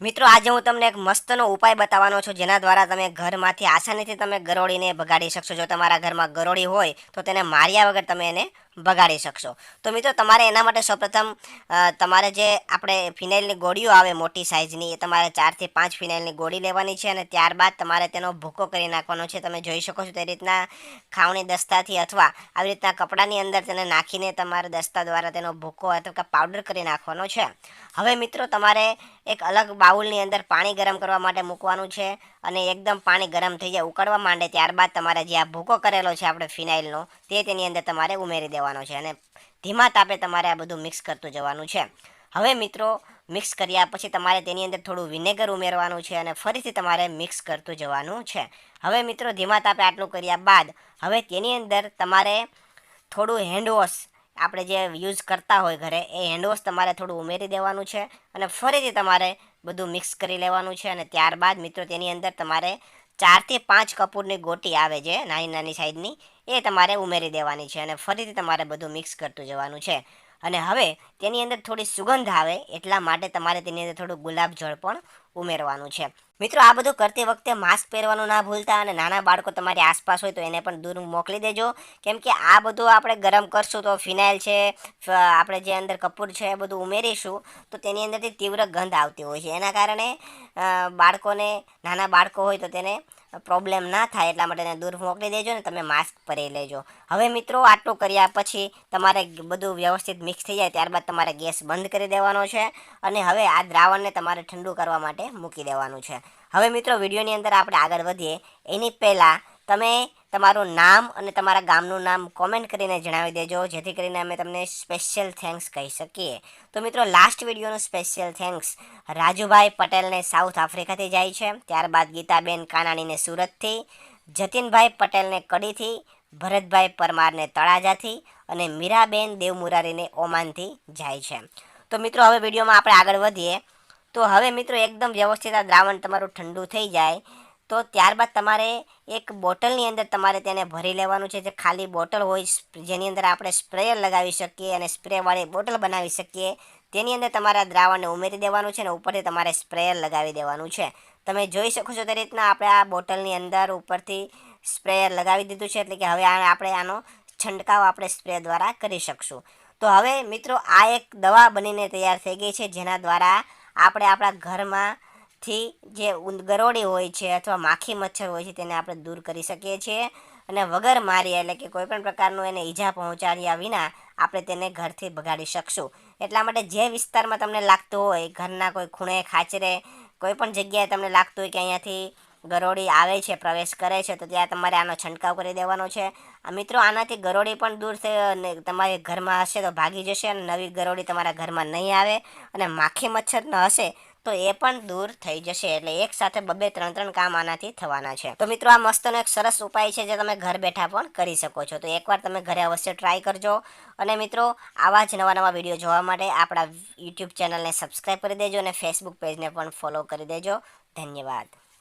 મિત્રો, આજે હું તમને એક મસ્તનો ઉપાય બતાવવાનો છું, જેના દ્વારા તમે ઘરમાંથી આસાનીથી તમે ગરોળીને ભગાડી શકશો. જો તમારા ઘરમાં ગરોળી હોય, તો તેને માર્યા વગર તમે એને ભગાડી શકશો. તો મિત્રો, તમારે એના માટે સૌપ્રથમ તમારે જે આપણે ફિનાઇલની ગોળીઓ આવે મોટી સાઇઝની, એ તમારે ચારથી પાંચ ફિનાઇલની ગોળી લેવાની છે અને ત્યારબાદ તમારે તેનો ભૂકો કરી નાખવાનો છે. તમે જોઈ શકો છો તે રીતના ખાવણી દસ્તાથી અથવા આવી રીતના કપડાની અંદર તેને નાખીને તમારે દસ્તા દ્વારા તેનો ભૂકો અથવા પાવડર કરી નાખવાનો છે. હવે મિત્રો, તમારે એક અલગ બાઉલની અંદર પાણી ગરમ કરવા માટે મૂકવાનું છે અને એકદમ પાણી ગરમ થઈ જાય ઉકળવા માંડે ત્યારબાદ તમારે જે આ ભૂકો કરેલો છે આપણે ફિનાઇલનો, તે તેની અંદર તમારે ઉમેરી દેવાનો છે અને ધીમા તાપે તમારે આ બધું મિક્સ કરતું જવાનું છે. હવે મિત્રો મિક્સ કર્યા પછી તમારે તેની અંદર થોડું વિનેગર ઉમેરવાનું છે અને ફરીથી તમારે મિક્સ કરતું જવાનું છે. હવે મિત્રો, ધીમા તાપે આટલું કર્યા બાદ હવે તેની અંદર તમારે થોડું હેન્ડવોશ આપણે જે યુઝ કરતા હોય ઘરે, એ હેન્ડવોશ તમારે થોડું ઉમેરી દેવાનું છે અને ફરીથી તમારે બધું મિક્સ કરી લેવાનું છે અને ત્યારબાદ મિત્રો, તેની અંદર તમારે ચારથી પાંચ કપૂરની ગોટી આવે છે નાની નાની સાઈઝની એ તમારે ઉમેરી દેવાની છે અને ફરીથી તમારે બધું મિક્સ કરતું જવાનું છે. અને હવે તેની અંદર થોડી સુગંધ આવે એટલા માટે તમારે તેની અંદર થોડું ગુલાબ જળ પણ ઉમેરવાનું છે. મિત્રો, આ બધું કરતી વખતે માસ્ક પહેરવાનું ના ભૂલતા અને નાના બાળકો તમારી આસપાસ હોય તો એને પણ દૂર મોકલી દેજો. કેમ કે આ બધું આપણે ગરમ કરશું તો ફિનાઇલ છે આપણે જે અંદર કપૂર છે એ બધું ઉમેરીશું તો તેની અંદરથી તીવ્ર ગંધ આવતી હોય છે. એના કારણે બાળકોને, નાના બાળકો હોય તો તેને પ્રોબ્લેમ ના થાય એટલા માટે એને દૂર મોકલી દેજો ને તમે માસ્ક પહેરી લેજો. હવે મિત્રો, આટલું કર્યા પછી તમારે બધું વ્યવસ્થિત મિક્સ થઈ જાય ત્યારબાદ તમારે ગેસ બંધ કરી દેવાનો છે અને હવે આ દ્રાવણને તમારે ઠંડુ કરવા માટે મૂકી દેવાનું છે. હવે મિત્રો, વિડીયોની અંદર આપણે આગળ વધીએ. એની પહેલાં તમે તમારું નામ અને તમારા ગામનું નામ કોમેન્ટ કરીને જણાવી દેજો, જેથી કરીને અમે તમને સ્પેશિયલ થેન્ક્સ કહી શકીએ. તો મિત્રો લાસ્ટ વિડીયોનો સ્પેશિયલ થેન્ક્સ રાજુભાઈ પટેલને સાઉથ આફ્રિકાથી જાય છે. ત્યારબાદ ગીતાબેન કાનાણીને સુરતથી, જતીનભાઈ પટેલને કડીથી, ભરતભાઈ પરમારને તળાજાથી અને મીરાબેન દેવમુરારીને ઓમાનથી જાય છે. તો મિત્રો, હવે વિડીયોમાં આપણે આગળ વધીએ. તો હવે મિત્રો, એકદમ વ્યવસ્થિત આ દ્રાવણ તમારું ઠંડુ થઈ જાય. તો ત્યારબાદ તમારે એક બોટલની અંદર તમારે તેને ભરી લેવાનું છે. જે ખાલી બોટલ હોય જેની અંદર આપણે સ્પ્રેયર લગાવી શકીએ અને સ્પ્રેવાળી બોટલ બનાવી શકીએ, તેની અંદર તમારે દ્રાવણને ઉમેરી દેવાનું છે અને ઉપરથી તમારે સ્પ્રેયર લગાવી દેવાનું છે. તમે જોઈ શકો છો તે રીતના આપણે આ બોટલની અંદર ઉપરથી સ્પ્રેયર લગાવી દીધું છે, એટલે કે હવે આપણે આનો છંટકાવ આપણે સ્પ્રે દ્વારા કરી શકશું. તો હવે મિત્રો આ એક દવા બનીને તૈયાર થઈ ગઈ છે, જેના દ્વારા આપણે આપણા ઘરમાં થી જે ગરોળી હોય છે અથવા માખી મચ્છર હોય છે તેને આપણે દૂર કરી શકીએ છીએ અને વગર મારી એટલે કે કોઈપણ પ્રકારનું એને ઈજા પહોંચાડ્યા વિના આપણે તેને ઘરથી ભગાડી શકશું. એટલા માટે જે વિસ્તારમાં તમને લાગતું હોય, ઘરના કોઈ ખૂણે, ખાચરે, કોઈ પણ જગ્યાએ તમને લાગતું હોય કે અહીંયાથી ગરોળી આવે છે, પ્રવેશ કરે છે, તો ત્યાં તમારે આનો છંટકાવ કરી દેવાનો છે. આ મિત્રો, આનાથી ગરોળી પણ દૂર થઈ અને તમારે ઘરમાં હશે તો ભાગી જશે અને નવી ગરોળી તમારા ઘરમાં નહીં આવે અને માખી મચ્છર ન હશે તો એ પણ દૂર થઈ જશે એટલે એક સાથે બબે ત્રણ ત્રણ કામ આનાથી થવાના છે. તો મિત્રો આ મસ્તનો એક સરસ ઉપાય છે જે તમે ઘર બેઠા પણ કરી શકો છો. તો એકવાર તમે ઘરે અવશ્ય ટ્રાય કરજો. અને મિત્રો, આવા જ નવા નવા વીડિયો જોવા માટે આપણા યુટ્યુબ ચેનલને સબસ્ક્રાઈબ કરી દેજો અને ફેસબુક પેજને પણ ફોલો કરી દેજો. ધન્યવાદ.